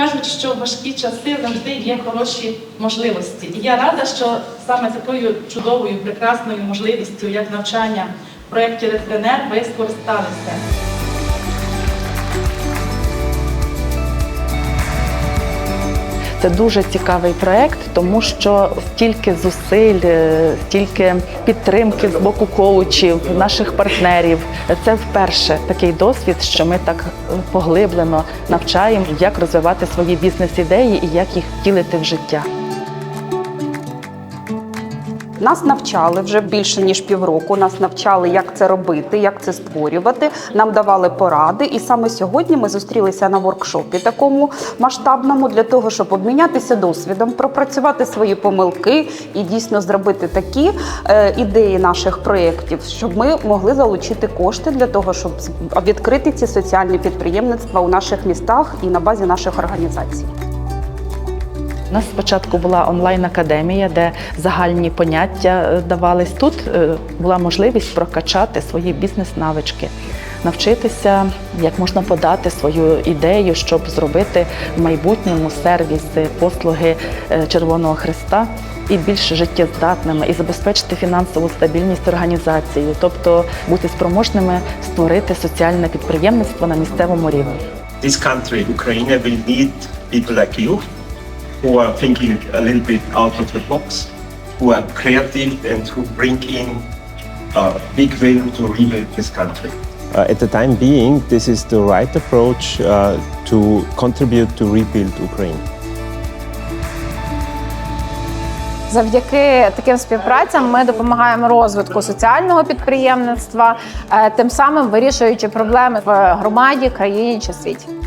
Кажуть, що в важкі часи завжди є хороші можливості. І я рада, що саме такою чудовою, прекрасною можливістю, як навчання в проєкті Ретренер, ви скористалися. Це дуже цікавий проект, тому що стільки зусиль, е, стільки підтримки з боку коучів, наших партнерів. Це вперше такий досвід, що ми так поглиблено навчаємо, як розвивати свої бізнес-ідеї і як їх втілити в життя. Нас навчали вже більше ніж півроку. Нас навчали, як це робити, як це створювати. Нам давали поради. І саме сьогодні ми зустрілися на воркшопі такому масштабному для того, щоб обмінятися досвідом, пропрацювати свої помилки і дійсно зробити такі е, ідеї наших проєктів, щоб ми могли залучити кошти для того, щоб відкрити ці соціальні підприємництва у наших містах і на базі наших організацій. У нас спочатку була онлайн-академія, де загальні поняття е, давались. Тут е, була можливість прокачати свої бізнес-навички, навчитися, як можна подати свою ідею, щоб зробити в майбутньому сервіс е, послуги е, Червоного Христа і більш життєздатними, і забезпечити фінансову стабільність організації, тобто бути спроможними створити соціальне підприємництво на місцевому рівні. this country, Ukraine, will need people like you who are thinking a little bit out of the box, who are creative and who bring in a big will to rebuild this country. Uh, at the time being, this is the right approach uh, to contribute to rebuild Ukraine. Завдяки таким співпрацям ми допомагаємо розвитку соціального підприємництва, е, тим самим вирішуючи проблеми в громаді, країні чи світі.